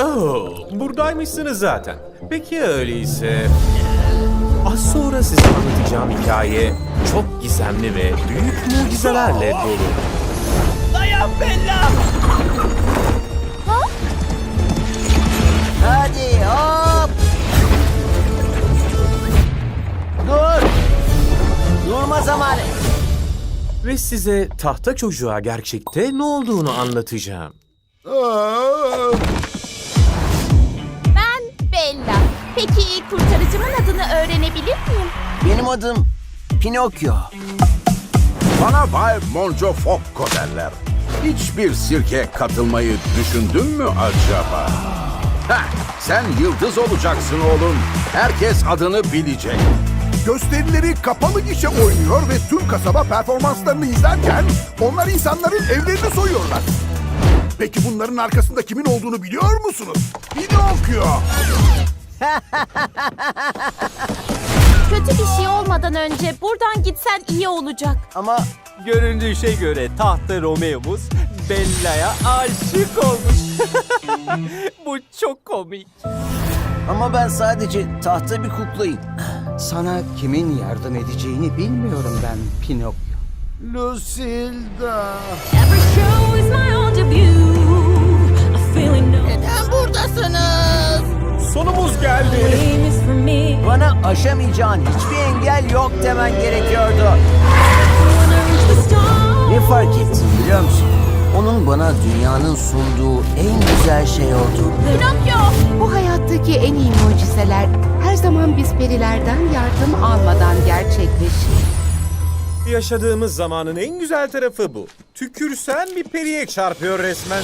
Oh, buradaymışsınız zaten. Peki öyleyse... Az sonra size anlatacağım hikaye çok gizemli ve büyük mucizelerle dolu. Dayan Bella! Hadi hop. Dur. Durma zamanı. Ve size tahta çocuğa gerçekte ne olduğunu anlatacağım. Ben Bella. Peki kurtarıcımın adını öğrenebilir miyim? Benim adım Pinokyo. Bana Bay Monco Fokko derler. Hiçbir sirke katılmayı düşündün mü acaba? Heh, sen yıldız olacaksın oğlum. Herkes adını bilecek. Gösterileri kapalı gişe oynuyor ve tüm kasaba performanslarını izlerken onlar insanların evlerini soyuyorlar. Peki bunların arkasında kimin olduğunu biliyor musunuz? Pinokyo. Kötü bir şey olmadan önce buradan gitsen iyi olacak. Ama Göründüğü göre tahta Romeo'muz Bella'ya aşık olmuş. Bu çok komik. ama ben sadece tahta bir kuklayım. Sana kimin yardım edeceğini bilmiyorum ben Pinokyo. Lucilda. Every show is my own debut. Aşamayacağın hiçbir engel yok demen gerekiyordu. Ne fark ettin biliyor musun? Onun bana dünyanın sunduğu en güzel şey oldu. Pinokyo! Bu hayattaki en iyi mucizeler her zaman biz perilerden yardım almadan gerçekleşir. Yaşadığımız zamanın en güzel tarafı bu. Tükürsen bir periye çarpıyor resmen.